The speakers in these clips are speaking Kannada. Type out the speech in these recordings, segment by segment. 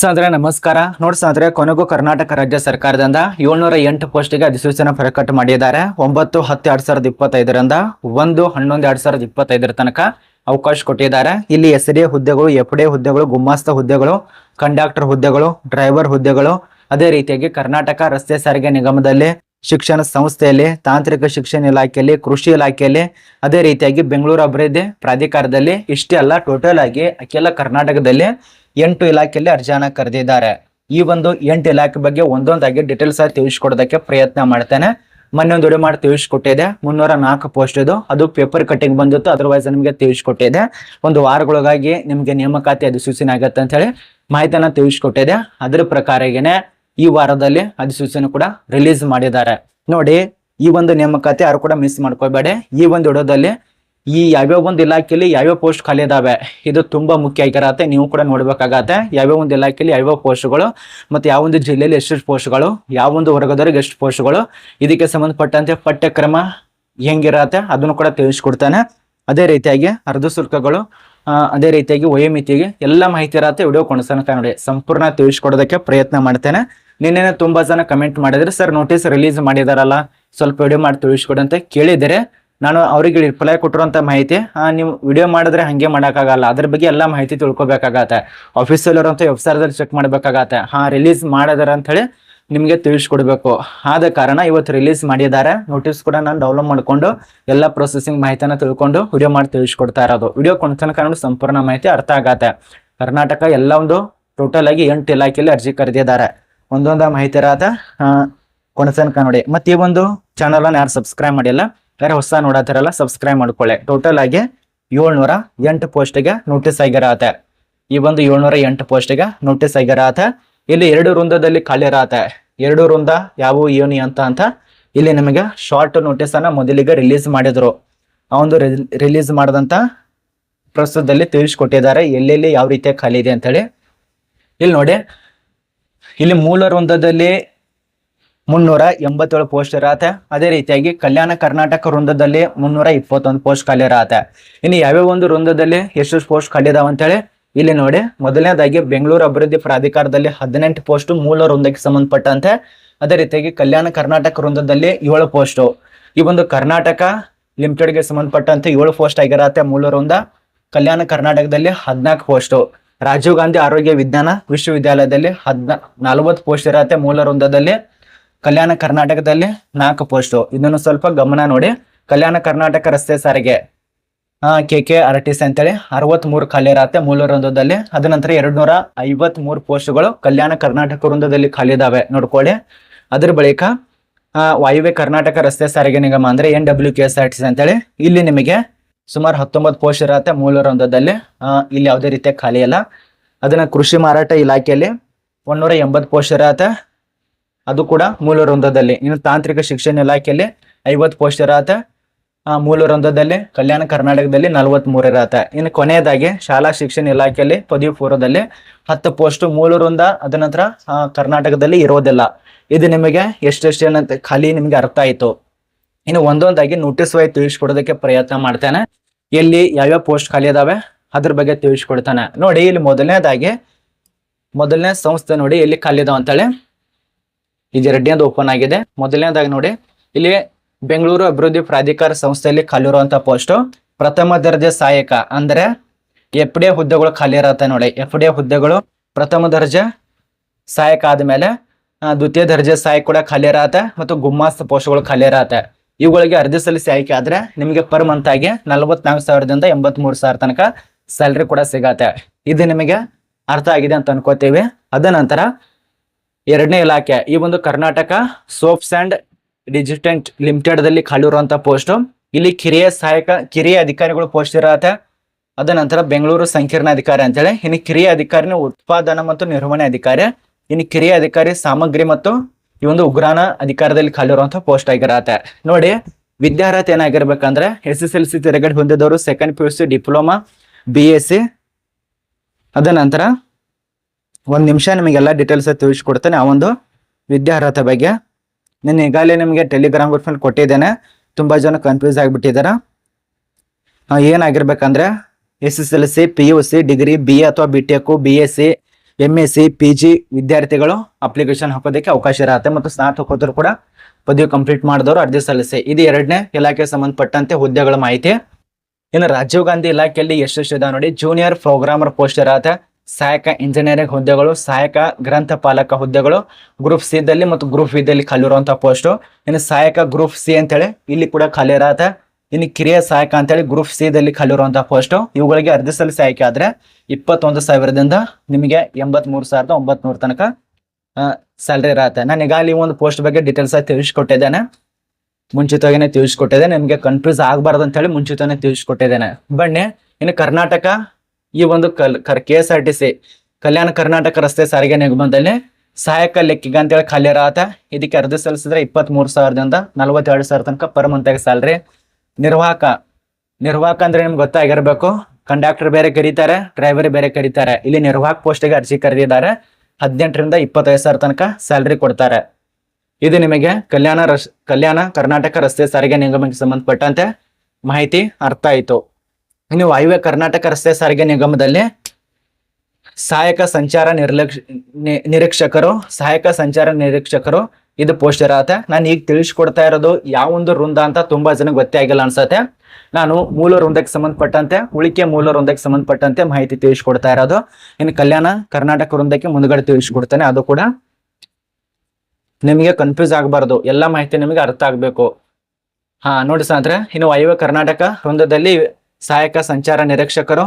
ಸಾದ್ರೆ ನಮಸ್ಕಾರ. ನೋಡಿ ಸ್ನೇಹಿತರೆ, ಕೊನೆಗೂ ಕರ್ನಾಟಕ ರಾಜ್ಯ ಸರ್ಕಾರದಿಂದ ಏಳ್ನೂರ ಎಂಟು ಪೋಸ್ಟ್ಗೆ ಅಧಿಸೂಚನೆ ಪ್ರಕಟ ಮಾಡಿದ್ದಾರೆ. ಒಂಬತ್ತು, ಹತ್ತು, ಎರಡ್ ಸಾವಿರದ ಇಪ್ಪತ್ತೈದರಿಂದ ಒಂದು, ಹನ್ನೊಂದು, ಎರಡ್ ಸಾವಿರದ ಇಪ್ಪತ್ತೈದರ ತನಕ ಅವಕಾಶ ಕೊಟ್ಟಿದ್ದಾರೆ. ಇಲ್ಲಿ ಎಸ್ ಡಿ ಹುದ್ದೆಗಳು, ಎಫ್ ಡಿ ಹುದ್ದೆಗಳು, ಗುಮಾಸ್ತ ಹುದ್ದೆಗಳು, ಕಂಡಕ್ಟರ್ ಹುದ್ದೆಗಳು, ಡ್ರೈವರ್ ಹುದ್ದೆಗಳು, ಅದೇ ರೀತಿಯಾಗಿ ಕರ್ನಾಟಕ ರಸ್ತೆ ಸಾರಿಗೆ ನಿಗಮದಲ್ಲಿ ಶಿಕ್ಷಣ ಸಂಸ್ಥೆಯಲ್ಲಿ, ತಾಂತ್ರಿಕ ಶಿಕ್ಷಣ ಇಲಾಖೆಯಲ್ಲಿ, ಕೃಷಿ ಇಲಾಖೆಯಲ್ಲಿ ಅದೇ ರೀತಿಯಾಗಿ ಬೆಂಗಳೂರು ಅಭಿವೃದ್ಧಿ ಪ್ರಾಧಿಕಾರದಲ್ಲಿ ಇಷ್ಟೇ ಅಲ್ಲ ಟೋಟಲ್ ಆಗಿ ಅಖಿಲ ಕರ್ನಾಟಕದಲ್ಲಿ ಎಂಟು ಇಲಾಖೆಯಲ್ಲಿ ಅರ್ಜಾನ ಕರೆದಿದ್ದಾರೆ. ಈ ಒಂದು ಎಂಟು ಇಲಾಖೆ ಬಗ್ಗೆ ಒಂದೊಂದಾಗಿ ಡೀಟೇಲ್ಸ್ ಆಗಿ ತಿಳಿಸ್ಕೊಡೋದಕ್ಕೆ ಪ್ರಯತ್ನ ಮಾಡ್ತೇನೆ. ಮೊನ್ನೆ ಒಂದು ಮಾಡಿ ತಿಳಿಸ್ಕೊಟ್ಟಿದೆ ಮುನ್ನೂರ ನಾಲ್ಕು ಪೋಸ್ಟ್ ಇದು. ಅದು ಪೇಪರ್ ಕಟ್ಟಿಂಗ್ ಬಂದಿತ್ತು. ಅದರ್ವೈಸ್ ನಿಮಗೆ ತಿಳಿಸ್ಕೊಟ್ಟಿದೆ ಒಂದು ವಾರಗಳಿಗಾಗಿ ನಿಮಗೆ ನೇಮಕಾತಿ ಅಧಿಸೂಚನೆ ಆಗತ್ತೆ ಅಂತ ಹೇಳಿ ಮಾಹಿತಿಯನ್ನು ತಿಳಿಸ್ಕೊಟ್ಟಿದೆ ಅದರ ಪ್ರಕಾರಗೇನೆ ಈ ವಾರದಲ್ಲಿ ಅಧಿಸೂಚನೆ ಕೂಡ ರಿಲೀಸ್ ಮಾಡಿದ್ದಾರೆ. ನೋಡಿ, ಈ ಒಂದು ನೇಮಕಾತಿ ಯಾರು ಕೂಡ ಮಿಸ್ ಮಾಡ್ಕೋಬೇಡಿ ಈ ಒಂದು ವಿಡಿಯೋದಲ್ಲಿ ಈ ಯಾವ್ಯಾವ ಒಂದು ಇಲಾಖೆಯಲ್ಲಿ ಯಾವ್ಯಾವ ಪೋಸ್ಟ್ ಖಾಲಿ ಇದಾವೆ, ಇದು ತುಂಬಾ ಮುಖ್ಯ ಆಗಿರತ್ತೆ. ನೀವು ಕೂಡ ನೋಡ್ಬೇಕಾಗತ್ತೆ ಯಾವ್ಯಾವ ಒಂದು ಇಲಾಖೆಯಲ್ಲಿ ಯಾವ್ಯಾವ ಪೋಸ್ಟ್ಗಳು ಮತ್ತೆ ಯಾವ ಒಂದು ಜಿಲ್ಲೆಯಲ್ಲಿ ಎಷ್ಟೆಷ್ಟು ಪೋಸ್ಟ್ಗಳು ಯಾವ ಒಂದು ವರ್ಗದವ್ರಿಗೆ ಎಷ್ಟು ಪೋಸ್ಟ್ಗಳು ಇದಕ್ಕೆ ಸಂಬಂಧಪಟ್ಟಂತೆ ಪಠ್ಯಕ್ರಮ ಹೆಂಗಿರತ್ತೆ ಅದನ್ನು ಕೂಡ ತಿಳಿಸ್ಕೊಡ್ತಾನೆ. ಅದೇ ರೀತಿಯಾಗಿ ಅರ್ಧ ಶುಲ್ಕಗಳು ಅದೇ ರೀತಿಯಾಗಿ ವಯೋಮಿತಿಗೆ ಎಲ್ಲ ಮಾಹಿತಿ ಇರತ್ತೆ. ವಿಡಿಯೋ ಕೊನೆಸನಕ ನೋಡಿ ಸಂಪೂರ್ಣ ತಿಳಿಸ್ಕೊಡೋದಕ್ಕೆ ಪ್ರಯತ್ನ ಮಾಡ್ತೇನೆ. ನಿನ್ನೆ ತುಂಬಾ ಜನ ಕಮೆಂಟ್ ಮಾಡಿದ್ರೆ, ಸರ್ ನೋಟಿಸ್ ರಿಲೀಸ್ ಮಾಡಿದಾರಲ್ಲ, ಸ್ವಲ್ಪ ವಿಡಿಯೋ ಮಾಡಿ ತಿಳಿಸ್ಕೊಡಿ ಅಂತ ಕೇಳಿದರೆ. ನಾನು ಅವರಿಗೆ ರಿಪ್ಲೈ ಕೊಟ್ಟಿರುವಂತ ಮಾಹಿತಿ ನೀವು ವಿಡಿಯೋ ಮಾಡಿದ್ರೆ ಹಂಗೆ ಮಾಡೋಕ್ಕಾಗಲ್ಲ. ಅದ್ರ ಬಗ್ಗೆ ಎಲ್ಲ ಮಾಹಿತಿ ತಿಳ್ಕೊಬೇಕಾಗತ್ತೆ. ಆಫೀಸಲ್ಲಿ ಇರುವಂತ ವೆಬ್ಸೈಟ್ದಲ್ಲಿ ಚೆಕ್ ಮಾಡಬೇಕಾಗತ್ತೆ. ಹಾ ರಿಲೀಸ್ ಮಾಡಿದಾರ ಅಂತ ಹೇಳಿ ನಿಮಗೆ ತಿಳಿಸ್ಕೊಡ್ಬೇಕು. ಆದ ಕಾರಣ ಇವತ್ತು ರಿಲೀಸ್ ಮಾಡಿದ್ದಾರೆ. ನೋಟಿಸ್ ಕೂಡ ನಾನು ಡೌನ್ಲೋಡ್ ಮಾಡ್ಕೊಂಡು ಎಲ್ಲ ಪ್ರೊಸೆಸಿಂಗ್ ಮಾಹಿತಿನ ತಿಳ್ಕೊಂಡು ವಿಡಿಯೋ ಮಾಡಿ ತಿಳಿಸ್ಕೊಡ್ತಾ ಇರೋದು. ವಿಡಿಯೋ ತನಕ ನೋಡಿ ಸಂಪೂರ್ಣ ಮಾಹಿತಿ ಅರ್ಥ ಆಗತ್ತೆ. ಕರ್ನಾಟಕ ಎಲ್ಲ ಒಂದು ಟೋಟಲ್ ಆಗಿ ಎಂಟು ಇಲಾಖೆಯಲ್ಲಿ ಅರ್ಜಿ ಕರೆದಿದ್ದಾರೆ. ಒಂದೊಂದ ಮಾಹಿತಿ ಇರತ್ತೆ ಕೊಣಸನ್ಕ ನೋಡಿ. ಮತ್ತೆ ಈ ಒಂದು ಚಾನಲ್ ಅನ್ನು ಯಾರು ಸಬ್ಸ್ಕ್ರೈಬ್ ಮಾಡಿಲ್ಲ, ಯಾರು ಹೊಸ ನೋಡತ್ತಾರಲ್ಲ ಸಬ್ಸ್ಕ್ರೈಬ್ ಮಾಡ್ಕೊಳ್ಳಿ. ಟೋಟಲ್ ಆಗಿ ಏಳ್ನೂರ ಎಂಟು ಪೋಸ್ಟ್ಗೆ ನೋಟಿಸ್ ಆಗಿರತ್ತೆ. ಈ ಒಂದು ಏಳ್ನೂರ ಎಂಟು ಪೋಸ್ಟ್ಗೆ ನೋಟಿಸ್ ಆಗಿರತ್ತೆ. ಇಲ್ಲಿ ಎರಡು ವೃಂದದಲ್ಲಿ ಖಾಲಿ ಇರತ್ತೆ. ಎರಡು ವೃಂದ ಯಾವು ಯೋನಿ ಅಂತ ಅಂತ ಇಲ್ಲಿ ನಿಮಗೆ ಶಾರ್ಟ್ ನೋಟಿಸ್ ಅನ್ನ ಮೊದಲಿಗೆ ರಿಲೀಸ್ ಮಾಡಿದ್ರು. ಆ ಒಂದು ರಿಲೀಸ್ ಮಾಡಿದಂತ ಪ್ರಸ್ತುತದಲ್ಲಿ ತಿಳಿಸ್ಕೊಟ್ಟಿದ್ದಾರೆ. ಎಲ್ಲೆಲ್ಲಿ ಯಾವ ರೀತಿಯ ಖಾಲಿ ಇದೆ ಅಂತೇಳಿ ಇಲ್ಲಿ ನೋಡಿ, ಇಲ್ಲಿ ಮೂಲ ವೃಂದದಲ್ಲಿ ಮುನ್ನೂರ ಎಂಬತ್ತೇಳು ಪೋಸ್ಟ್ ಇರತ್ತೆ. ಅದೇ ರೀತಿಯಾಗಿ ಕಲ್ಯಾಣ ಕರ್ನಾಟಕ ವೃಂದದಲ್ಲಿ ಮುನ್ನೂರ ಇಪ್ಪತ್ತೊಂದು ಪೋಸ್ಟ್ ಖಾಲಿ ಇರತ್ತೆ. ಇನ್ನು ಯಾವ್ಯಾವ ಒಂದು ವೃಂದದಲ್ಲಿ ಎಷ್ಟು ಪೋಸ್ಟ್ ಖಾಲಿ ಇದಾವ ಅಂತೇಳಿ ಇಲ್ಲಿ ನೋಡಿ, ಮೊದಲನೇದಾಗಿ ಬೆಂಗಳೂರು ಅಭಿವೃದ್ಧಿ ಪ್ರಾಧಿಕಾರದಲ್ಲಿ ಹದಿನೆಂಟು ಪೋಸ್ಟ್ ಮೂಲ ವೃಂದಕ್ಕೆ ಸಂಬಂಧಪಟ್ಟಂತೆ, ಅದೇ ರೀತಿಯಾಗಿ ಕಲ್ಯಾಣ ಕರ್ನಾಟಕ ವೃಂದದಲ್ಲಿ ಏಳು ಪೋಸ್ಟ್ ಈ ಒಂದು ಕರ್ನಾಟಕ ಲಿಮಿಟೆಡ್ಗೆ ಸಂಬಂಧಪಟ್ಟಂತೆ ಏಳು ಪೋಸ್ಟ್ ಆಗಿರತ್ತೆ ಮೂಲ ವೃಂದ ಕಲ್ಯಾಣ ಕರ್ನಾಟಕದಲ್ಲಿ ಹದಿನಾಲ್ಕು ಪೋಸ್ಟ್ ರಾಜೀವ್ ಗಾಂಧಿ ಆರೋಗ್ಯ ವಿಜ್ಞಾನ ವಿಶ್ವವಿದ್ಯಾಲಯದಲ್ಲಿ ಹದ್ನಾ, ನಲವತ್ತು ಪೋಸ್ಟ್ ಇರತ್ತೆ ಮೂಲ ವೃಂದದಲ್ಲಿ ಕಲ್ಯಾಣ ಕರ್ನಾಟಕದಲ್ಲಿ ನಾಲ್ಕು ಪೋಸ್ಟ್ ಇದನ್ನು ಸ್ವಲ್ಪ ಗಮನ ನೋಡಿ. ಕಲ್ಯಾಣ ಕರ್ನಾಟಕ ರಸ್ತೆ ಸಾರಿಗೆ. K K R T C ಅಂತೇಳಿ. ಅರವತ್ ಮೂರು ಖಾಲಿ ಇರತ್ತೆ ಮೂಲ ವೃಂದದಲ್ಲಿ. ಅದ ನಂತರ ಎರಡ್ ನೂರ ಐವತ್ ಮೂರು ಪೋಸ್ಟ್ಗಳು ಕಲ್ಯಾಣ ಕರ್ನಾಟಕ ವೃಂದದಲ್ಲಿ ಖಾಲಿ ಇದಾವೆ ನೋಡ್ಕೊಳ್ಳಿ. ಅದ್ರ ಬಳಿಕ ವಾಯುವೆ ಕರ್ನಾಟಕ ರಸ್ತೆ ಸಾರಿಗೆ ನಿಗಮ ಅಂದ್ರೆ N W K S R T C ಅಂತೇಳಿ. ಇಲ್ಲಿ ನಿಮಗೆ ಸುಮಾರು ಹತ್ತೊಂಬತ್ತು ಪೋಸ್ಟ್ ಇರತ್ತೆ ಮೂಲ ವೃಂದದಲ್ಲಿ. ಇಲ್ಲಿ ಯಾವುದೇ ರೀತಿಯ ಖಾಲಿ ಇಲ್ಲ. ಅದನ್ನ ಕೃಷಿ ಮಾರಾಟ ಇಲಾಖೆಯಲ್ಲಿ ಒಂದೂರ ಎಂಬತ್ತು ಪೋಸ್ಟ್ ಇರತ್ತೆ. ಅದು ಕೂಡ ಮೂಲ ವೃಂದದಲ್ಲಿ. ಇನ್ನು ತಾಂತ್ರಿಕ ಶಿಕ್ಷಣ ಇಲಾಖೆಯಲ್ಲಿ ಐವತ್ತು ಪೋಸ್ಟ್ ಇರತ್ತೆ. ಆ, ಮೂಲ ವೃಂದದಲ್ಲಿ ಕಲ್ಯಾಣ ಕರ್ನಾಟಕದಲ್ಲಿ ನಲವತ್ತ್ ಮೂರು ಇರತ್ತೆ ಇನ್ನು ಕೊನೆಯದಾಗಿ ಶಾಲಾ ಶಿಕ್ಷಣ ಇಲಾಖೆಯಲ್ಲಿ ಪದವಿ ಪೂರ್ವದಲ್ಲಿ ಹತ್ತು ಪೋಸ್ಟ್ ಮೂಲ ಅದನಂತರ ಅದ ನಂತರ ಕರ್ನಾಟಕದಲ್ಲಿ ಇರೋದಿಲ್ಲ. ಇದು ನಿಮಗೆ ಎಷ್ಟೆಷ್ಟು ಏನಂತ ಖಾಲಿ ನಿಮಗೆ ಅರ್ಥ ಆಯ್ತು. ಇನ್ನು ಒಂದೊಂದಾಗಿ ನೋಟಿಸ್ ವೈ ತಿಳಿಸ್ಕೊಡೋದಕ್ಕೆ ಪ್ರಯತ್ನ ಮಾಡ್ತೇನೆ. ಎಲ್ಲಿ ಯಾವ್ಯಾವ ಪೋಸ್ಟ್ ಖಾಲಿ ಅದಾವೆ ಅದ್ರ ಬಗ್ಗೆ ತಿಳಿಸ್ಕೊಡ್ತಾನೆ. ನೋಡಿ ಇಲ್ಲಿ ಮೊದಲನೇದಾಗಿ ಮೊದಲನೇ ಸಂಸ್ಥೆ ನೋಡಿ ಎಲ್ಲಿ ಖಾಲಿ ಇದಾವ ಅಂತೇಳಿ. ಇದು ಎರಡನೇದು ಓಪನ್ ಆಗಿದೆ. ಮೊದಲನೇದಾಗಿ ನೋಡಿ ಇಲ್ಲಿ ಬೆಂಗಳೂರು ಅಭಿವೃದ್ಧಿ ಪ್ರಾಧಿಕಾರ ಸಂಸ್ಥೆಯಲ್ಲಿ ಖಾಲಿ ಇರುವಂತ ಪೋಸ್ಟ್ ಪ್ರಥಮ ದರ್ಜೆ ಸಹಾಯಕ ಅಂದ್ರೆ ಎಫ್ ಡಿ ಹುದ್ದೆಗಳು ಖಾಲಿ ಇರತ್ತೆ ನೋಡಿ. ಎಫ್ ಡಿ ಹುದ್ದೆಗಳು ಪ್ರಥಮ ದರ್ಜೆ ಸಹಾಯಕ ಆದ್ಮೇಲೆ ದ್ವಿತೀಯ ದರ್ಜೆ ಸಹಾಯಕ ಕೂಡ ಖಾಲಿ ಇರತ್ತೆ ಮತ್ತು ಗುಮ್ಮಾಸ್ತ ಪೋಸ್ಟ್ಗಳು ಖಾಲಿ ಇರತ್ತೆ. ಇವುಗಳಿಗೆ ಅರ್ಜಿ ಸಲ್ಲಿಸಿ ಆಯ್ಕೆ ಆದ್ರೆ ನಿಮಗೆ ಪರ್ ಮಂತ್ ಆಗಿ ನಲವತ್ನಾಲ್ಕು ಸಾವಿರದಿಂದ ಎಂಬತ್ ಸಾವಿರ ತನಕ ಸ್ಯಾಲ್ರಿ ಕೂಡ ಸಿಗತ್ತೆ. ಇದು ನಿಮಗೆ ಅರ್ಥ ಆಗಿದೆ ಅಂತ ಅನ್ಕೋತೀವಿ. ಅದ ನಂತರ ಎರಡನೇ ಇಲಾಖೆ, ಈ ಒಂದು Karnataka soaps and detergents limited ದಲ್ಲಿ ಖಾಲಿ ಇರುವಂತಹ ಪೋಸ್ಟ್ ಇಲ್ಲಿ ಕಿರಿಯ ಸಹಾಯಕ, ಕಿರಿಯ ಅಧಿಕಾರಿಗಳು ಪೋಸ್ಟ್ ಇರತ್ತೆ. ಅದ ನಂತರ ಬೆಂಗಳೂರು ಸಂಕೀರ್ಣ ಅಧಿಕಾರಿ ಅಂತೇಳಿ ಇನ್ನು ಕಿರಿಯ ಅಧಿಕಾರಿನ ಉತ್ಪಾದನಾ ಮತ್ತು ನಿರ್ವಹಣೆ ಅಧಿಕಾರಿ. ಇನ್ನು ಕಿರಿಯ ಅಧಿಕಾರಿ ಸಾಮಗ್ರಿ ಮತ್ತು ಈ ಒಂದು ಉಗ್ರಾಣ ಅಧಿಕಾರದಲ್ಲಿ ಖಾಲಿ ಇರುವಂತಹ ಪೋಸ್ಟ್ ಆಗಿರತ್ತೆ. ನೋಡಿ, ವಿದ್ಯಾರ್ಹತೆ ಏನಾಗಿರ್ಬೇಕಂದ್ರೆ ಎಸ್ ಎಸ್ ಎಲ್ ಸಿ ತಿರುಗಡೆ ಹೊಂದಿದವರು second P U C diploma B S C ಅದ ನಂತರ ಒಂದು ನಿಮಿಷ ನಿಮಗೆಲ್ಲ ಡೀಟೇಲ್ಸ್ ತಿಳಿಸ್ಕೊಡ್ತೇನೆ ಆ ಒಂದು ವಿದ್ಯಾರ್ಹತೆ ಬಗ್ಗೆ. ನಾನು ಈಗಾಗಲೇ ನಿಮಗೆ ಟೆಲಿಗ್ರಾಮ್ ಗ್ರೂಪ್ ಮೇಲೆ ಕೊಟ್ಟಿದ್ದೇನೆ. ತುಂಬ ಜನ ಕನ್ಫ್ಯೂಸ್ ಆಗಿಬಿಟ್ಟಿದ್ದಾರೆ ಏನಾಗಿರ್ಬೇಕಂದ್ರೆ S S L C P U C degree B A ಅಥವಾ B tech B S C M S C P G ವಿದ್ಯಾರ್ಥಿಗಳು ಅಪ್ಲಿಕೇಶನ್ ಹಾಕೋದಕ್ಕೆ ಅವಕಾಶ ಇರುತ್ತೆ ಮತ್ತು ಸ್ನಾತಕೋತ್ತರು ಕೂಡ ಪದವಿ ಕಂಪ್ಲೀಟ್ ಮಾಡಿದವರು ಅರ್ಜಿ ಸಲ್ಲಿಸಿ. ಇದು ಎರಡನೇ ಇಲಾಖೆಗೆ ಸಂಬಂಧಪಟ್ಟಂತೆ ಹುದ್ದೆಗಳ ಮಾಹಿತಿ. ಇನ್ನು ರಾಜೀವ್ ಗಾಂಧಿ ಇಲಾಖೆಯಲ್ಲಿ ಎಷ್ಟೆಷ್ಟು ಇದೆ ನೋಡಿ. ಜೂನಿಯರ್ ಪ್ರೋಗ್ರಾಮರ್ ಪೋಸ್ಟ್ ಇರತ್ತೆ. ಸಹಾಯಕ ಇಂಜಿನಿಯರಿಂಗ್ ಹುದ್ದೆಗಳು, ಸಹಾಯಕ ಗ್ರಂಥಪಾಲಕ ಹುದ್ದೆಗಳು ಗ್ರೂಪ್ ಸಿ ದಲ್ಲಿ ಮತ್ತು ಗ್ರೂಪ್ ವಿ ದಲ್ಲಿ ಖಾಲಿ ಇರುವಂತಹ ಪೋಸ್ಟ್ ಇನ್ನು ಸಹಾಯಕ ಗ್ರೂಪ್ ಸಿ ಅಂತೇಳಿ ಇಲ್ಲಿ ಕೂಡ ಖಾಲಿ ಇರತ್ತೆ. ಇನ್ನು ಕಿರಿಯ ಸಹಾಯಕ ಅಂತೇಳಿ ಗ್ರೂಪ್ ಸಿ ದಲ್ಲಿ ಖಾಲಿ ಇರುವಂತಹ ಪೋಸ್ಟ್ ಇವುಗಳಿಗೆ ಅರ್ಜಿ ಸಲ್ಲಿಸಿ ಆಯ್ಕೆ ಆದ್ರೆ ಇಪ್ಪತ್ತೊಂದು ಸಾವಿರದಿಂದ ನಿಮಗೆ ಎಂಬತ್ ಮೂರು ಸಾವಿರದ ಒಂಬತ್ನೂರ ತನಕ ಸ್ಯಾಲ್ರಿ ಇರತ್ತೆ. ನಾನು ಈಗಾಗಲೇ ಒಂದು ಪೋಸ್ಟ್ ಬಗ್ಗೆ ಡೀಟೇಲ್ಸ್ ಆಗಿ ತಿಳಿಸ್ಕೊಟ್ಟಿದ್ದೇನೆ. ಮುಂಚಿತವಾಗಿನೇ ತಿಳಿಸ್ಕೊಟ್ಟಿದ್ದೇನೆ. ನಿಮಗೆ ಕನ್ಫ್ಯೂಸ್ ಆಗಬಾರ್ದು ಅಂತ ಹೇಳಿ ಮುಂಚಿತನೇ ತಿಳಿಸ್ಕೊಟ್ಟಿದ್ದೇನೆ. ಬನ್ನಿ, ಇನ್ನು ಕರ್ನಾಟಕ ಈ ಒಂದು ಕಲ್ K S R T C Kalyana Karnataka ರಸ್ತೆ ಸಾರಿಗೆ ನಿಗಮದಲ್ಲಿ ಸಹಾಯಕ ಲೆಕ್ಕಿಗ ಅಂತೇಳಿ ಖಾಲಿ ಆತ ಇದಕ್ಕೆ ಅರ್ಜಿ ಸಲ್ಲಿಸಿದ್ರೆ ಇಪ್ಪತ್ತ್ ಮೂರು ಸಾವಿರದಿಂದ ನಲವತ್ತೆರಡು ಸಾವಿರ ತನಕ ಪರ್ ಮಂತ್ಗೆ ಸ್ಯಾಲ್ರಿ. ನಿರ್ವಾಹಕ ನಿರ್ವಾಹಕ ಅಂದ್ರೆ ನಿಮ್ಗೆ ಗೊತ್ತಾಗಿರ್ಬೇಕು. ಕಂಡಕ್ಟರ್ ಬೇರೆ ಕರೀತಾರೆ ಡ್ರೈವರ್ ಬೇರೆ ಕರೀತಾರೆ. ಇಲ್ಲಿ ನಿರ್ವಾಹಕ ಪೋಸ್ಟ್ಗೆ ಅರ್ಜಿ ಕರೆದಿದ್ದಾರೆ. ಹದಿನೆಂಟರಿಂದ ಇಪ್ಪತ್ತೈದು ಸಾವಿರ ತನಕ ಸ್ಯಾಲ್ರಿ ಕೊಡ್ತಾರೆ. ಇದು ನಿಮಗೆ ಕಲ್ಯಾಣ ರಸ್ ಕಲ್ಯಾಣ ಕರ್ನಾಟಕ ರಸ್ತೆ ಸಾರಿಗೆ ನಿಗಮಕ್ಕೆ ಸಂಬಂಧಪಟ್ಟಂತೆ ಮಾಹಿತಿ ಅರ್ಥ ಆಯಿತು. ಇನ್ನು ವಾಯುವ್ಯ ಕರ್ನಾಟಕ ರಸ್ತೆ ಸಾರಿಗೆ ನಿಗಮದಲ್ಲಿ ಸಹಾಯಕ ಸಂಚಾರ ನಿರ್ಲಕ್ಷ ನಿರೀಕ್ಷಕರು, ಸಹಾಯಕ ಸಂಚಾರ ನಿರೀಕ್ಷಕರು ಇದು ಪೋಸ್ಟ್ ಇರತ್ತೆ. ನಾನು ಈಗ ತಿಳಿಸ್ಕೊಡ್ತಾ ಇರೋದು ಯಾವ ಒಂದು ವೃಂದ ಅಂತ ತುಂಬಾ ಜನಕ್ಕೆ ಗೊತ್ತೇ ಆಗಿಲ್ಲ ಅನ್ಸತ್ತೆ. ನಾನು ಮೂಲ ವೃಂದಕ್ಕೆ ಸಂಬಂಧಪಟ್ಟಂತೆ, ಉಳಿಕೆ ಮೂಲ ವೃಂದಕ್ಕೆ ಸಂಬಂಧಪಟ್ಟಂತೆ ಮಾಹಿತಿ ತಿಳಿಸ್ಕೊಡ್ತಾ ಇರೋದು. ಇನ್ನು ಕಲ್ಯಾಣ ಕರ್ನಾಟಕ ವೃಂದಕ್ಕೆ ಮುಂದ್ಗಡೆ ತಿಳಿಸ್ಕೊಡ್ತೇನೆ, ಅದು ಕೂಡ ನಿಮಗೆ ಕನ್ಫ್ಯೂಸ್ ಆಗಬಾರ್ದು. ಎಲ್ಲ ಮಾಹಿತಿ ನಿಮಗೆ ಅರ್ಥ ಆಗಬೇಕು. ಹಾ, ನೋಡಿ ಸ್ನೇಹಿತರೆ, ಇನ್ನು ವಾಯುವ್ಯ ಕರ್ನಾಟಕ ವೃಂದದಲ್ಲಿ ಸಹಾಯಕ ಸಂಚಾರ ನಿರೀಕ್ಷಕರು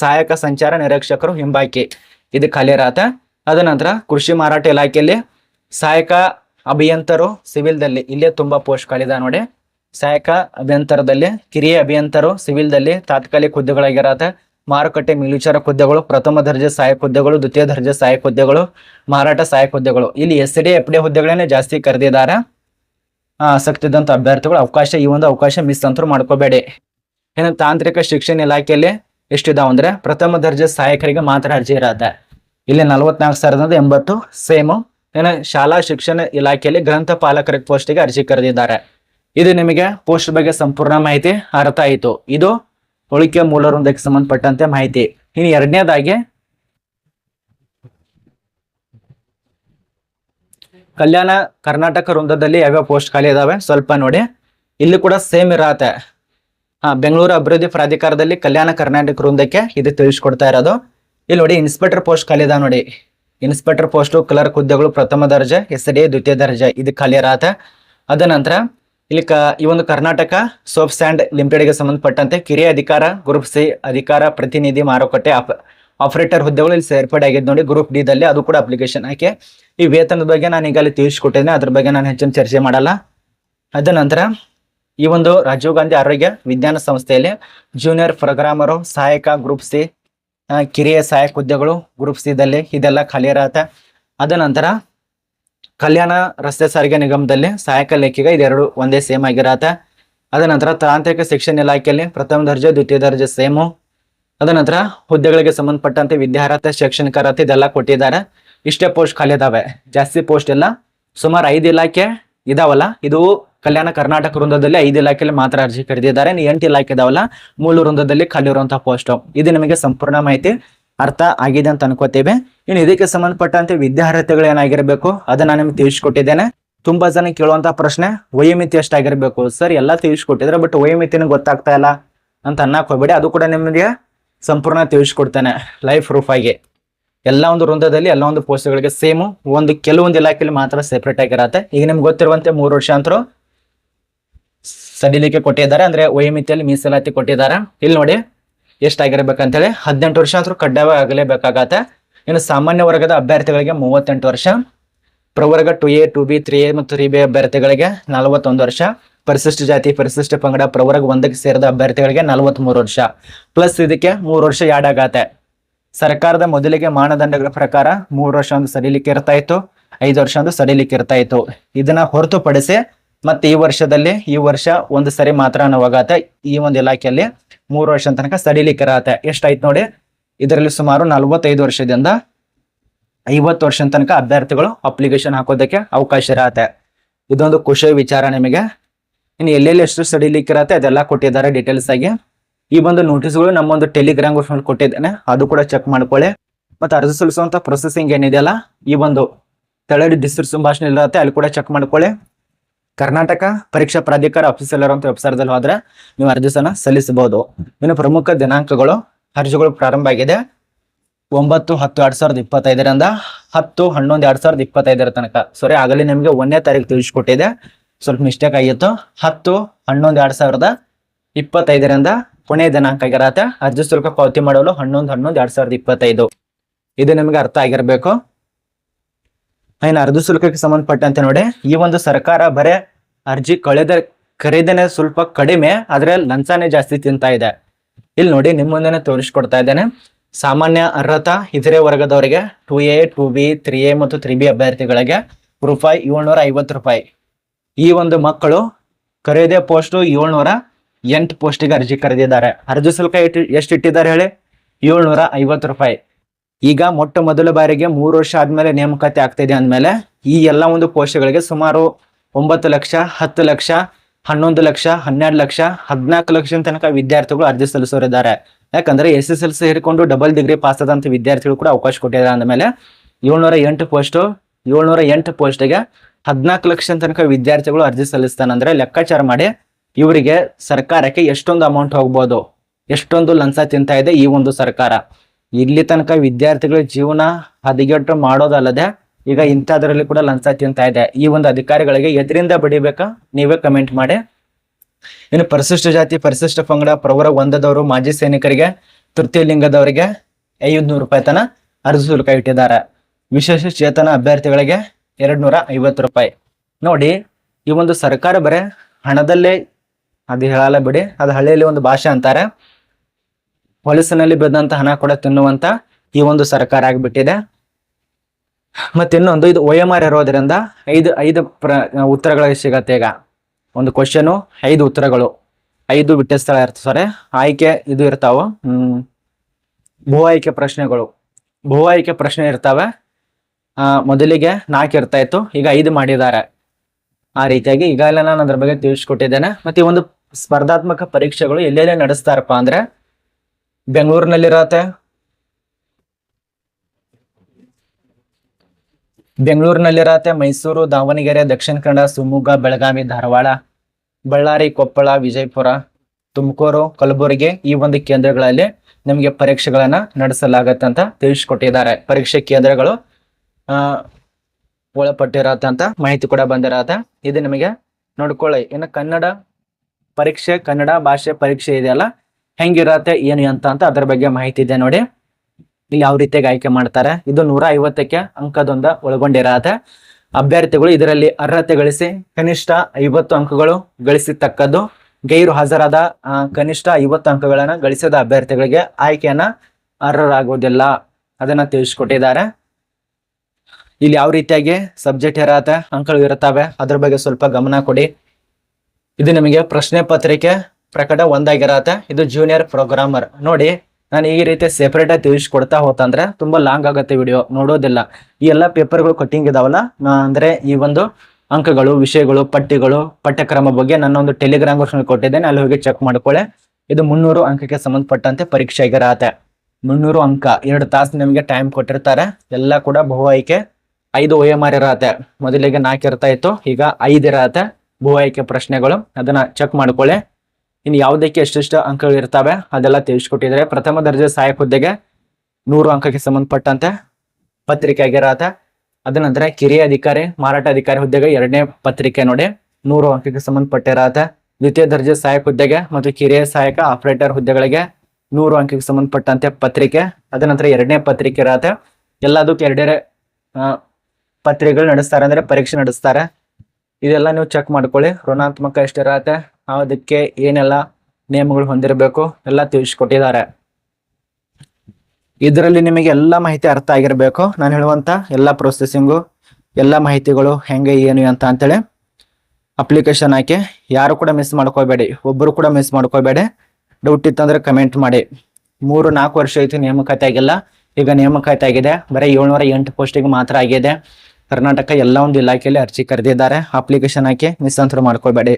ಸಹಾಯಕ ಸಂಚಾರ ನಿರೀಕ್ಷಕರು ಹಿಂಬಾಕಿ. ಇದು ಖಾಲಿ ಇರತ್ತೆ. ಅದ ನಂತರ ಕೃಷಿ ಮಾರಾಟ ಇಲಾಖೆಯಲ್ಲಿ ಸಹಾಯಕ ಅಭಿಯಂತರು ಸಿವಿಲ್ದಲ್ಲಿ ಇಲ್ಲೇ ತುಂಬಾ ಪೋಸ್ಟ್ ಖಾಲಿದ ನೋಡಿ. ಸಹಾಯಕ ಅಭಿಯಂತರದಲ್ಲಿ ಕಿರಿಯ ಅಭಿಯಂತರು ಸಿವಿಲ್ದಲ್ಲಿ ತಾತ್ಕಾಲಿಕ ಹುದ್ದೆಗಳಾಗಿರತ್ತೆ. ಮಾರುಕಟ್ಟೆ ಮೇಲ್ವಿಚಾರ ಹುದ್ದೆಗಳು ಪ್ರಥಮ ದರ್ಜೆ ಸಹಾಯಕ ಹುದ್ದೆಗಳು ದ್ವಿತೀಯ ದರ್ಜೆ ಸಹಾಯಕ ಹುದ್ದೆಗಳು ಮಾರಾಟ ಸಹಾಯಕ ಹುದ್ದೆಗಳು. ಇಲ್ಲಿ ಎಸ್ ಡಿ ಎಫ್ ಡಿ ಹುದ್ದೆಗಳನ್ನೇ ಜಾಸ್ತಿ ಕರೆದಿದ್ದಾರೆ. ಆ, ಆಸಕ್ತಿ ಇದ್ದಂತ ಅಭ್ಯರ್ಥಿಗಳು ಅವಕಾಶ ಈ ಒಂದು ಅವಕಾಶ ಮಿಸ್ ಅಂತೂ ಮಾಡ್ಕೋಬೇಡಿ. ಇನ್ನು ತಾಂತ್ರಿಕ ಶಿಕ್ಷಣ ಇಲಾಖೆಯಲ್ಲಿ ಎಷ್ಟಿದಾವ ಅಂದ್ರೆ ಪ್ರಥಮ ದರ್ಜೆ ಸಹಾಯಕರಿಗೆ ಮಾತ್ರ ಅರ್ಜಿ ಇರತ್ತೆ ಇಲ್ಲಿ ನಲವತ್ನಾಲ್ಕು ಸಾವಿರದ ಎಂಬತ್ತು ಸೇಮು. ಏನ ಶಾಲಾ ಶಿಕ್ಷಣ ಇಲಾಖೆಯಲ್ಲಿ ಗ್ರಂಥಪಾಲಕರ ಪೋಸ್ಟಿಗೆ ಅರ್ಜಿ ಕರೆದಿದ್ದಾರೆ. ಇದು ನಿಮಗೆ ಪೋಸ್ಟ್ ಬಗ್ಗೆ ಸಂಪೂರ್ಣ ಮಾಹಿತಿ ಅರ್ಥ ಆಯಿತು. ಇದು ಉಳಿಕೆ ಮೂಲ ವೃಂದಕ್ಕೆ ಸಂಬಂಧಪಟ್ಟಂತೆ ಮಾಹಿತಿ. ಇನ್ನು ಎರಡನೇದಾಗಿ, ಕಲ್ಯಾಣ ಕರ್ನಾಟಕ ವೃಂದದಲ್ಲಿ ಯಾವ್ಯಾವ ಪೋಸ್ಟ್ ಖಾಲಿ ಇದಾವೆ? ಸ್ವಲ್ಪ ನೋಡಿ. ಇಲ್ಲಿ ಕೂಡ ಸೇಮ್ ಇರತ್ತೆ. ಬೆಂಗಳೂರು ಅಭಿವೃದ್ಧಿ ಪ್ರಾಧಿಕಾರದಲ್ಲಿ ಕಲ್ಯಾಣ ಕರ್ನಾಟಕ ವೃಂದಕ್ಕೆ ಇದು ತಿಳಿಸ್ಕೊಡ್ತಾ ಇರೋದು. ಇಲ್ಲಿ ನೋಡಿ ಇನ್ಸ್ಪೆಕ್ಟರ್ ಪೋಸ್ಟ್ ಖಾಲಿ ಇದಾವೆ ನೋಡಿ. ಇನ್ಸ್ಪೆಕ್ಟರ್ ಪೋಸ್ಟ್ ಕ್ಲರ್ಕ್ ಹುದ್ದೆಗಳು ಪ್ರಥಮ ದರ್ಜೆ ಎಸ್ ಡಿ ದ್ವಿತೀಯ ದರ್ಜೆ, ಇದು ಖಾಲಿ ಇರತ್ತೆ. ಅದ ನಂತರ ಇಲ್ಲಿ ಕ, ಈ ಒಂದು ಕರ್ನಾಟಕ ಸೋಪ್ ಸ್ಯಾಂಡ್ ಲಿಮಿಟೆಡ್ಗೆ ಸಂಬಂಧಪಟ್ಟಂತೆ ಕಿರಿಯ ಅಧಿಕಾರ ಗ್ರೂಪ್ ಸಿ ಅಧಿಕಾರ ಪ್ರತಿನಿಧಿ ಮಾರುಕಟ್ಟೆ ಆಪ ಆಪರೇಟರ್ ಹುದ್ದೆಗಳು ಇಲ್ಲಿ ಸೇರ್ಪಡೆ ಆಗಿದ್ದು ನೋಡಿ ಗ್ರೂಪ್ ಡಿ ದಲ್ಲಿ ಅದು ಕೂಡ ಅಪ್ಲಿಕೇಶನ್ ಹಾಕಿ. ಈ ವೇತನದ ಬಗ್ಗೆ ನಾನು ಈಗಲೇ ತಿಳಿಸ್ಕೊಟ್ಟಿದ್ದೇನೆ ಅದ್ರ ಬಗ್ಗೆ ನಾನು ಹೆಚ್ಚಿನ ಚರ್ಚೆ ಮಾಡಲ್ಲ. ಅದ ನಂತರ ಈ ಒಂದು ರಾಜೀವ್ ಗಾಂಧಿ ಆರೋಗ್ಯ ವಿಜ್ಞಾನ ಸಂಸ್ಥೆಯಲ್ಲಿ ಜೂನಿಯರ್ ಪ್ರೋಗ್ರಾಮರು ಸಹಾಯಕ ಗ್ರೂಪ್ ಸಿ ಕಿರಿಯ ಸಹಾಯಕ ಹುದ್ದೆಗಳು ಗ್ರೂಪ್ ಸಿ ದಲ್ಲಿ ಇದೆಲ್ಲ ಖಾಲಿ ಇರತ್ತೆ. ಅದ ನಂತರ ಕಲ್ಯಾಣ ರಸ್ತೆ ಸಾರಿಗೆ ನಿಗಮದಲ್ಲಿ ಸಹಾಯಕ ಲೇಖಿಗ ಇದೆರಡು ಒಂದೇ ಸೇಮ್ ಆಗಿರತ್ತೆ. ಅದ ನಂತರ ತಾಂತ್ರಿಕ ಶಿಕ್ಷಣ ಇಲಾಖೆಯಲ್ಲಿ ಪ್ರಥಮ ದರ್ಜೆ, ದ್ವಿತೀಯ ದರ್ಜೆ ಸೇಮು ಅದ ನಂತರ ಹುದ್ದೆಗಳಿಗೆ ಸಂಬಂಧಪಟ್ಟಂತೆ ವಿದ್ಯಾರ್ಹತೆ, ಶೈಕ್ಷಣಿಕ ಅರ್ಹತೆ ಇದೆಲ್ಲ ಕೊಟ್ಟಿದ್ದಾರೆ. ಇಷ್ಟೇ ಪೋಸ್ಟ್ ಖಾಲಿ ಇದಾವೆ ಜಾಸ್ತಿ ಪೋಸ್ಟ್ ಇಲ್ಲ. ಸುಮಾರು ಐದು ಇಲಾಖೆ ಇದಾವಲ್ಲ? ಇದು ಕಲ್ಯಾಣ ಕರ್ನಾಟಕ ವೃಂದದಲ್ಲಿ ಐದು ಇಲಾಖೆಯಲ್ಲಿ ಮಾತ್ರ ಅರ್ಜಿ ಕರೆದಿದ್ದಾರೆ. ಎಂಟು ಇಲಾಖೆ ಇದಾವಲ್ಲ? ಮೂಲ ವೃಂದದಲ್ಲಿ ಖಾಲಿ ಇರುವಂತಹ ಪೋಸ್ಟ್ ಇದು ನಿಮಗೆ ಸಂಪೂರ್ಣ ಮಾಹಿತಿ ಅರ್ಥ ಆಗಿದೆ ಅಂತ ಅನ್ಕೋತೇವೆ. ಇನ್ನು ಇದಕ್ಕೆ ಸಂಬಂಧಪಟ್ಟಂತೆ ವಿದ್ಯಾರ್ಹತೆಗಳು ಏನಾಗಿರ್ಬೇಕು? ಅದನ್ನ ನಾನು ನಿಮ್ಗೆ ತಿಳಿಸ್ಕೊಟ್ಟಿದ್ದೇನೆ. ತುಂಬಾ ಜನ ಕೇಳುವಂತ ಪ್ರಶ್ನೆ, ವಯೋಮಿತಿ ಎಷ್ಟಾಗಿರ್ಬೇಕು? ಸರ್, ಎಲ್ಲ ತಿಳಿಸ್ಕೊಟ್ಟಿದ್ರೆ ಬಟ್ ವಯೋಮಿತಿನ ಗೊತ್ತಾಗ್ತಾ ಇಲ್ಲ ಅಂತ ಅನ್ನಕ್ ಹೋಗ್ಬೇಡಿ. ಅದು ಕೂಡ ನಿಮಗೆ ಸಂಪೂರ್ಣ ತಿಳಿಸ್ಕೊಡ್ತೇನೆ ಲೈಫ್ ಪ್ರೂಫ್ ಆಗಿ. ಎಲ್ಲ ಒಂದು ವೃಂದದಲ್ಲಿ ಎಲ್ಲ ಒಂದು ಪೋಸ್ಟ್ಗಳಿಗೆ ಸೇಮು ಒಂದು ಕೆಲವೊಂದು ಇಲಾಖೆಯಲ್ಲಿ ಮಾತ್ರ ಸೆಪರೇಟ್ ಆಗಿರತ್ತೆ ಈಗ ನಿಮ್ಗೆ ಗೊತ್ತಿರುವಂತೆ ಮೂರು ವರ್ಷ ಅಂತರೂ ಸಡಿಲಿಕೆ ಕೊಟ್ಟಿದ್ದಾರೆ. ಅಂದ್ರೆ ವೈಮಿತಿಯಲ್ಲಿ ಮೀಸಲಾತಿ ಕೊಟ್ಟಿದ್ದಾರೆ. ಇಲ್ಲಿ ನೋಡಿ ಎಷ್ಟಾಗಿರ್ಬೇಕಂತೇಳಿ. ಹದಿನೆಂಟು ವರ್ಷ ಅಂತೂ ಕಡ್ಡಾಯ ಆಗಲೇಬೇಕಾಗತ್ತೆ. ಇನ್ನು ಸಾಮಾನ್ಯ ವರ್ಗದ ಅಭ್ಯರ್ಥಿಗಳಿಗೆ ಮೂವತ್ತೆಂಟು ವರ್ಷ. ಪ್ರವರ್ಗ two A two B three A ಮತ್ತು ತ್ರೀ ಬಿ ಅಭ್ಯರ್ಥಿಗಳಿಗೆ ನಲವತ್ತೊಂದು ವರ್ಷ. ಪರಿಶಿಷ್ಟ ಜಾತಿ, ಪರಿಶಿಷ್ಟ ಪಂಗಡ ಪ್ರವರ್ಗ ಒಂದಕ್ಕೆ ಸೇರಿದ ಅಭ್ಯರ್ಥಿಗಳಿಗೆ ನಲವತ್ಮೂರು ವರ್ಷ. ಪ್ಲಸ್ ಇದಕ್ಕೆ ಮೂರು ವರ್ಷ ಯಾಡ್ ಸರ್ಕಾರದ ಮೊದಲಿಗೆ ಮಾನದಂಡಗಳ ಪ್ರಕಾರ ಮೂರು ವರ್ಷ ಒಂದು ಸಡಿಲಿಕೆ ಇರ್ತಾ ಇತ್ತು ಐದು ವರ್ಷ ಒಂದು ಸಡಿಲಿಕೆ ಇರ್ತಾ ಇತ್ತು ಇದನ್ನ ಹೊರತುಪಡಿಸಿ ಮತ್ತೆ ಈ ವರ್ಷದಲ್ಲಿ ಈ ವರ್ಷ ಒಂದು ಸರಿ ಮಾತ್ರ ಅನ್ನೋವಾಗತ್ತೆ ಈ ಒಂದು ಇಲಾಖೆಯಲ್ಲಿ ಮೂರು ವರ್ಷ ತನಕ ಸಡಿಲಿಕೆ ಇರತ್ತೆ. ಎಷ್ಟಾಯ್ತು ನೋಡಿ, ಇದರಲ್ಲಿ ಸುಮಾರು ನಲವತ್ತೈದು ವರ್ಷದಿಂದ ಐವತ್ತು ವರ್ಷ ತನಕ ಅಭ್ಯರ್ಥಿಗಳು ಅಪ್ಲಿಕೇಶನ್ ಹಾಕೋದಕ್ಕೆ ಅವಕಾಶ ಇರತ್ತೆ. ಇದೊಂದು ಖುಷಿ ವಿಚಾರ ನಿಮಗೆ. ಇನ್ನು ಎಲ್ಲೆಲ್ಲಿ ಎಷ್ಟು ಸಡಿಲಿಕ್ಕೆ ಇರತ್ತೆ ಅದೆಲ್ಲ ಕೊಟ್ಟಿದ್ದಾರೆ ಡೀಟೇಲ್ಸ್ ಆಗಿ. ಈ ಒಂದು ನೋಟಿಸ್ಗಳು ನಮ್ಮ ಒಂದು ಟೆಲಿಗ್ರಾಮ್ ಗ್ರೂಪ್ ಕೊಟ್ಟಿದ್ದೇನೆ. ಅದು ಕೂಡ ಚೆಕ್ ಮಾಡ್ಕೊಳ್ಳಿ. ಮತ್ತೆ ಅರ್ಜಿ ಸಲ್ಲಿಸುವಂತ ಪ್ರೊಸೆಸಿಂಗ್ ಏನಿದೆಯಲ್ಲ, ಈ ಒಂದು ತಳಡಿ ಡಿಸ್ಟ್ರಿಕ್ಟ್ ಭಾಷಣ ಇರುತ್ತೆ ಅಲ್ಲಿ ಕೂಡ ಚೆಕ್ ಮಾಡ್ಕೊಳ್ಳಿ. ಕರ್ನಾಟಕ ಪರೀಕ್ಷಾ ಪ್ರಾಧಿಕಾರ ಅಫೀಸಿಯಲ್ ವೆಬ್ಸೈಟ್ ವೆಬ್ಸೈಟ್ದಲ್ಲಿ ಹೋದ್ರೆ ನೀವು ಅರ್ಜಿಸನ್ನ ಸಲ್ಲಿಸಬಹುದು. ಇನ್ನು ಪ್ರಮುಖ ದಿನಾಂಕಗಳು, ಅರ್ಜಿಗಳು ಪ್ರಾರಂಭ ಆಗಿದೆ. ಒಂಬತ್ತು, ಹತ್ತು, ಎರಡ್ ಸಾವಿರದ ಇಪ್ಪತ್ತೈದರಿಂದ ಹತ್ತು, ಹನ್ನೊಂದು, ಎರಡ್ ಸಾವಿರದ ಇಪ್ಪತ್ತೈದರ ತನಕ. ಸಾರಿ ಆಗಲೇ ನಿಮಗೆ ಒಂದನೇ ತಾರೀಕು ತಿಳಿಸ್ಕೊಟ್ಟಿದೆ ಸ್ವಲ್ಪ ಮಿಸ್ಟೇಕ್ ಆಗಿತ್ತು. ಹತ್ತು, ಹನ್ನೊಂದು, ಎರಡ್ ಸಾವಿರದ ಇಪ್ಪತ್ತೈದರಿಂದ ಕೊನೆಯ ದಿನಾಂಕ ಆಗಿರತ್ತೆ ಅರ್ಜಿ ಶುಲ್ಕ ಪಾವತಿ ಮಾಡಲು ಹನ್ನೊಂದು ಹನ್ನೊಂದು, ಎರಡ್ ಸಾವಿರದ ಇಪ್ಪತ್ತೈದು. ಇದು ನಿಮಗೆ ಅರ್ಥ ಆಗಿರಬೇಕು. ಇನ್ನು ಅರ್ಜಿ ಶುಲ್ಕಕ್ಕೆ ಸಂಬಂಧಪಟ್ಟಂತೆ ನೋಡಿ, ಈ ಒಂದು ಸರ್ಕಾರ ಬರೇ ಅರ್ಜಿ ಕಳೆದ, ಖರೀದಿನೇ ಸ್ವಲ್ಪ ಕಡಿಮೆ, ಆದ್ರೆ ಲಂಚಾನೇ ಜಾಸ್ತಿ ತಿಂತಾ ಇದೆ. ಇಲ್ಲಿ ನೋಡಿ ನಿಮ್ಮ ತೋರಿಸ್ಕೊಡ್ತಾ ಇದ್ದೇನೆ. ಸಾಮಾನ್ಯ ಅರ್ಹತಾ ಇತರೆ ವರ್ಗದವರಿಗೆ two A two B three A ಮತ್ತು ತ್ರೀ ಬಿ ಅಭ್ಯರ್ಥಿಗಳಿಗೆ ರೂಪಾಯಿ ಏಳ್ನೂರ ಐವತ್ತು ರೂಪಾಯಿ. ಈ ಒಂದು ಮಕ್ಕಳು ಖರೀದಿ ಪೋಸ್ಟು ಏಳ್ನೂರ ಎಂಟು ಪೋಸ್ಟಿಗೆ ಅರ್ಜಿ ಕರೆದಿದ್ದಾರೆ. ಅರ್ಜಿ ಶುಲ್ಕ ಎಷ್ಟು ಇಟ್ಟಿದ್ದಾರೆ ಹೇಳಿ? ಏಳ್ನೂರ ಐವತ್ತು ರೂಪಾಯಿ. ಈಗ ಮೊಟ್ಟ ಮೊದಲ ಬಾರಿಗೆ ಮೂರು ವರ್ಷ ಆದಮೇಲೆ ನೇಮಕಾತಿ ಆಗ್ತಿದೆ ಅಂದ್ಮೇಲೆ ಈ ಎಲ್ಲ ಒಂದು ಪೋಸ್ಟ್ಗಳಿಗೆ ಸುಮಾರು ಒಂಬತ್ತು ಲಕ್ಷ, ಹತ್ತು ಲಕ್ಷ, ಹನ್ನೊಂದು ಲಕ್ಷ, ಹನ್ನೆರಡು ಲಕ್ಷ, ಹದಿನಾಲ್ಕು ಲಕ್ಷ ತನಕ ವಿದ್ಯಾರ್ಥಿಗಳು ಅರ್ಜಿ ಸಲ್ಲಿಸೋರಿದ್ದಾರೆ. ಯಾಕಂದ್ರೆ ಎಸ್ ಎಸ್ ಎಲ್ ಸಿ ಹಿಡ್ಕೊಂಡು ಡಬಲ್ ಡಿಗ್ರಿ ಪಾಸ್ ಆದಂತ ವಿದ್ಯಾರ್ಥಿಗಳು ಕೂಡ ಅವಕಾಶ ಕೊಟ್ಟಿದ್ದಾರೆ ಅಂದಮೇಲೆ ಏಳ್ನೂರ ಎಂಟು ಪೋಸ್ಟ್ ಏಳ್ನೂರ ಎಂಟು ಪೋಸ್ಟ್ಗೆ ಹದಿನಾಲ್ಕು ಲಕ್ಷ ತನಕ ವಿದ್ಯಾರ್ಥಿಗಳು ಅರ್ಜಿ ಸಲ್ಲಿಸ್ತಾನಂದ್ರೆ ಲೆಕ್ಕಾಚಾರ ಮಾಡಿ ಇವರಿಗೆ ಸರ್ಕಾರಕ್ಕೆ ಎಷ್ಟೊಂದು ಅಮೌಂಟ್ ಹೋಗ್ಬೋದು? ಎಷ್ಟೊಂದು ಲಂಚ ತಿಂತ ಇದೆ ಈ ಒಂದು ಸರ್ಕಾರ? ಇಲ್ಲಿ ತನಕ ವಿದ್ಯಾರ್ಥಿಗಳ ಜೀವನ ಹದಗೆಟ್ಟು ಮಾಡೋದಲ್ಲದೆ ಈಗ ಇಂಥದ್ರಲ್ಲಿ ಕೂಡ ಲಂಚ ತಿಂತ ಇದೆ. ಈ ಒಂದು ಅಧಿಕಾರಿಗಳಿಗೆ ಎದರಿಂದ ಬಡಿಬೇಕಾ? ನೀವೇ ಕಮೆಂಟ್ ಮಾಡಿ. ಇನ್ನು ಪರಿಶಿಷ್ಟ ಜಾತಿ, ಪರಿಶಿಷ್ಟ ಪಂಗಡ, ಪ್ರವರ ಒಂದದವರು, ಮಾಜಿ ಸೈನಿಕರಿಗೆ, ತೃತೀಯ ಲಿಂಗದವರಿಗೆ ಐನೂರು ರೂಪಾಯಿ ತನ ಅರ್ಜಿ ಶುಲ್ಕ ಇಟ್ಟಿದ್ದಾರೆ. ವಿಶೇಷ ಚೇತನ ಅಭ್ಯರ್ಥಿಗಳಿಗೆ ಎರಡ್ ನೂರ ಐವತ್ತು ರೂಪಾಯಿ. ನೋಡಿ, ಈ ಒಂದು ಸರ್ಕಾರ ಬರೇ ಹಣದಲ್ಲೇ ಅದು ಹೇಳಲ್ಲ ಬಿಡಿ. ಅದು ಹಳ್ಳಿಯಲ್ಲಿ ಒಂದು ಭಾಷೆ ಅಂತಾರೆ. ಹೊಲಸಿನಲ್ಲಿ ಬಿದ್ದಂತ ಹಣ ಕೂಡ ತಿನ್ನುವಂತ ಈ ಒಂದು ಸರ್ಕಾರ ಆಗಿಬಿಟ್ಟಿದೆ. ಮತ್ತೆ ಇನ್ನೊಂದು, ಇದು ಒ ಎಂ ಆರ್ ಇರೋದ್ರಿಂದ ಐದು ಐದು ಪ್ರ, ಉತ್ತರಗಳಿಗೆ ಸಿಗತ್ತೆ ಈಗ. ಒಂದು ಕ್ವಶನು ಐದು ಉತ್ತರಗಳು. ಐದು ಬಿಟ್ಟ ಸ್ಥಳ ಸರಿ ಆಯ್ಕೆ, ಇದು ಇರ್ತಾವ. ಭೂ ಆಯ್ಕೆ ಪ್ರಶ್ನೆಗಳು. ಭೂ ಆಯ್ಕೆ ಪ್ರಶ್ನೆ ಇರ್ತಾವೆ. ಮೊದಲಿಗೆ ನಾಲ್ಕು ಇರ್ತಾ ಇತ್ತು. ಈಗ ಐದು ಮಾಡಿದ್ದಾರೆ. ಆ ರೀತಿಯಾಗಿ ಈಗಾಗಲೇ ನಾನು ಅದ್ರ ಬಗ್ಗೆ ತಿಳಿಸ್ಕೊಟ್ಟಿದ್ದೇನೆ. ಮತ್ತೆ ಈ ಒಂದು ಸ್ಪರ್ಧಾತ್ಮಕ ಪರೀಕ್ಷೆಗಳು ಎಲ್ಲೆಲ್ಲೇ ನಡೆಸ್ತಾರಪ್ಪ ಅಂದ್ರೆ ಬೆಂಗಳೂರಿನಲ್ಲಿರತ್ತೆ ಬೆಂಗಳೂರಿನಲ್ಲಿರತ್ತೆ ಮೈಸೂರು, ದಾವಣಗೆರೆ, ದಕ್ಷಿಣ ಕನ್ನಡ, ಶಿವಮೊಗ್ಗ, ಬೆಳಗಾವಿ, ಧಾರವಾಡ, ಬಳ್ಳಾರಿ, ಕೊಪ್ಪಳ, ವಿಜಯಪುರ, ತುಮಕೂರು, ಕಲಬುರಗಿ ಈ ಒಂದು ಕೇಂದ್ರಗಳಲ್ಲಿ ನಿಮಗೆ ಪರೀಕ್ಷೆಗಳನ್ನ ನಡೆಸಲಾಗತ್ತೆ ಅಂತ ತಿಳಿಸ್ಕೊಟ್ಟಿದ್ದಾರೆ. ಪರೀಕ್ಷೆ ಕೇಂದ್ರಗಳು, ಆ ಅಂತ ಮಾಹಿತಿ ಕೂಡ ಬಂದಿರತ್ತೆ. ಇದು ನಿಮಗೆ ನೋಡ್ಕೊಳ್ಳಿ. ಇನ್ನು ಕನ್ನಡ ಪರೀಕ್ಷೆ, ಕನ್ನಡ ಭಾಷೆ ಪರೀಕ್ಷೆ ಇದೆಯಲ್ಲ, ಹೆಂಗಿರತ್ತೆ, ಏನು ಅಂತ ಅಂತ ಅದ್ರ ಬಗ್ಗೆ ಮಾಹಿತಿ ಇದೆ ನೋಡಿ. ಇಲ್ಲಿ ಯಾವ ರೀತಿಯಾಗಿ ಆಯ್ಕೆ ಮಾಡ್ತಾರೆ. ಇದು ನೂರ ಐವತ್ತಕ್ಕೆ ಅಂಕದೊಂದ ಒಳಗೊಂಡಿರತ್ತೆ. ಅಭ್ಯರ್ಥಿಗಳು ಇದರಲ್ಲಿ ಅರ್ಹತೆ ಗಳಿಸಿ ಕನಿಷ್ಠ ಐವತ್ತು ಅಂಕಗಳು ಗಳಿಸಿರ್ತಕ್ಕದ್ದು. ಗೈರು ಹಾಜರಾದ ಕನಿಷ್ಠ ಐವತ್ತು ಅಂಕಗಳನ್ನ ಗಳಿಸಿದ ಅಭ್ಯರ್ಥಿಗಳಿಗೆ ಆಯ್ಕೆಯನ್ನ ಅರ್ಹರಾಗುವುದಿಲ್ಲ. ಅದನ್ನ ತಿಳಿಸ್ಕೊಟ್ಟಿದ್ದಾರೆ. ಇಲ್ಲಿ ಯಾವ ರೀತಿಯಾಗಿ ಸಬ್ಜೆಕ್ಟ್ ಇರತ್ತೆ, ಅಂಕಗಳು ಇರುತ್ತವೆ, ಅದ್ರ ಬಗ್ಗೆ ಸ್ವಲ್ಪ ಗಮನ ಕೊಡಿ. ಇದು ನಿಮಗೆ ಪ್ರಶ್ನೆ ಪತ್ರಿಕೆ ಪ್ರಕಟ ಒಂದಾಗಿರತ್ತೆ. ಇದು ಜೂನಿಯರ್ ಪ್ರೋಗ್ರಾಮರ್ ನೋಡಿ, ನಾನು ಈ ರೀತಿ ಸೆಪರೇಟ್ ಆಗಿ ತಿಳಿಸ್ಕೊಡ್ತಾ ಹೋತಂದ್ರೆ ತುಂಬಾ ಲಾಂಗ್ ಆಗುತ್ತೆ ವಿಡಿಯೋ ನೋಡೋದಿಲ್ಲ. ಈ ಎಲ್ಲ ಪೇಪರ್ಗಳು ಕಟ್ಟಿಂಗ್ ಇದಾವಲ್ಲ? ಅಂದ್ರೆ ಈ ಒಂದು ಅಂಕಗಳು, ವಿಷಯಗಳು, ಪಟ್ಟಿಗಳು, ಪಠ್ಯಕ್ರಮ ಬಗ್ಗೆ ನನ್ನ ಒಂದು ಟೆಲಿಗ್ರಾಮ್ ಘೋಷಣೆ ಕೊಟ್ಟಿದ್ದೇನೆ. ಅಲ್ಲಿ ಹೋಗಿ ಚೆಕ್ ಮಾಡ್ಕೊಳ್ಳಿ. ಇದು ಮುನ್ನೂರು ಅಂಕಕ್ಕೆ ಸಂಬಂಧಪಟ್ಟಂತೆ ಪರೀಕ್ಷೆ ಆಗಿರತ್ತೆ. ಮುನ್ನೂರು ಅಂಕ, ಎರಡು ತಾಸು ನಿಮಗೆ ಟೈಮ್ ಕೊಟ್ಟಿರ್ತಾರೆ. ಎಲ್ಲ ಕೂಡ ಬಹು ಆಯ್ಕೆ ಐದು ಒ ಎಂ ಆರ್ ಇರತ್ತೆ. ಮೊದಲಿಗೆ ನಾಲ್ಕು ಇರ್ತಾ ಇತ್ತು, ಈಗ ಐದು ಇರತ್ತೆ. ಭೂ ಆಯ್ಕೆ ಪ್ರಶ್ನೆಗಳು. ಅದನ್ನ ಚೆಕ್ ಮಾಡ್ಕೊಳ್ಳಿ. ಇನ್ನು ಯಾವುದಕ್ಕೆ ಎಷ್ಟೆಷ್ಟು ಅಂಕಗಳು ಇರ್ತವೆ ಅದೆಲ್ಲ ತಿಳಿಸ್ಕೊಟ್ಟಿದ್ದಾರೆ. ಪ್ರಥಮ ದರ್ಜೆ ಸಹಾಯಕ ಹುದ್ದೆಗೆ ನೂರು ಅಂಕಕ್ಕೆ ಸಂಬಂಧಪಟ್ಟಂತೆ ಪತ್ರಿಕೆ ಆಗಿರತ್ತೆ. ಅದನಂತರ ಕಿರಿಯ ಅಧಿಕಾರಿ, ಮಾರಾಟ ಅಧಿಕಾರಿ ಹುದ್ದೆಗೆ ಎರಡನೇ ಪತ್ರಿಕೆ ನೋಡಿ ನೂರು ಅಂಕಕ್ಕೆ ಸಂಬಂಧಪಟ್ಟಿರತ್ತೆ. ದ್ವಿತೀಯ ದರ್ಜೆ ಸಹಾಯಕ ಹುದ್ದೆಗೆ ಮತ್ತು ಕಿರಿಯ ಸಹಾಯಕ ಆಪರೇಟರ್ ಹುದ್ದೆಗಳಿಗೆ ನೂರು ಅಂಕಕ್ಕೆ ಸಂಬಂಧಪಟ್ಟಂತೆ ಪತ್ರಿಕೆ. ಅದನಂತರ ಎರಡನೇ ಪತ್ರಿಕೆ ಇರತ್ತೆ. ಎಲ್ಲದಕ್ಕೂ ಎರಡೇ ಪತ್ರಿಕೆಗಳು ನಡೆಸ್ತಾರೆ. ಅಂದ್ರೆ ಪರೀಕ್ಷೆ ನಡೆಸ್ತಾರೆ. ಇದೆಲ್ಲ ನೀವು ಚೆಕ್ ಮಾಡ್ಕೊಳ್ಳಿ. ಋಣಾತ್ಮಕ ಎಷ್ಟಿರತ್ತೆ? ಅದಕ್ಕೆ ಏನೆಲ್ಲ ನಿಯಮಗಳು ಹೊಂದಿರಬೇಕು? ಎಲ್ಲ ತಿಳಿಸ್ಕೊಟ್ಟಿದ್ದಾರೆ. ಇದರಲ್ಲಿ ನಿಮಗೆ ಎಲ್ಲ ಮಾಹಿತಿ ಅರ್ಥ ಆಗಿರಬೇಕು. ನಾನು ಹೇಳುವಂತ ಎಲ್ಲ ಪ್ರೊಸೆಸಿಂಗು ಎಲ್ಲ ಮಾಹಿತಿಗಳು ಹೆಂಗೆ, ಏನು ಅಂತ ಅಂತೇಳಿ ಅಪ್ಲಿಕೇಶನ್ ಹಾಕಿ. ಯಾರು ಕೂಡ ಮಿಸ್ ಮಾಡ್ಕೋಬೇಡಿ. ಒಬ್ಬರು ಕೂಡ ಮಿಸ್ ಮಾಡ್ಕೋಬೇಡಿ. ಡೌಟ್ ಇತ್ತಂದ್ರೆ ಕಮೆಂಟ್ ಮಾಡಿ. ಮೂರು, ನಾಲ್ಕು ವರ್ಷ ಆಯ್ತು ನೇಮಕಾತಿ ಆಗಿಲ್ಲ ಈಗ ನೇಮಕಾತಿ ಆಗಿದೆ. ಬರೀ ಏಳ್ನೂರ ಎಂಟು ಪೋಸ್ಟಿಗೆ ಮಾತ್ರ ಆಗಿದೆ. ಕರ್ನಾಟಕ ಎಲ್ಲ ಒಂದು ಇಲಾಖೆಯಲ್ಲಿ ಅರ್ಜಿ ಕರೆದಿದ್ದಾರೆ. ಅಪ್ಲಿಕೇಶನ್ ಹಾಕಿ ಮಿಸ್ ಅಂತೂ ಮಾಡ್ಕೋಬೇಡಿ.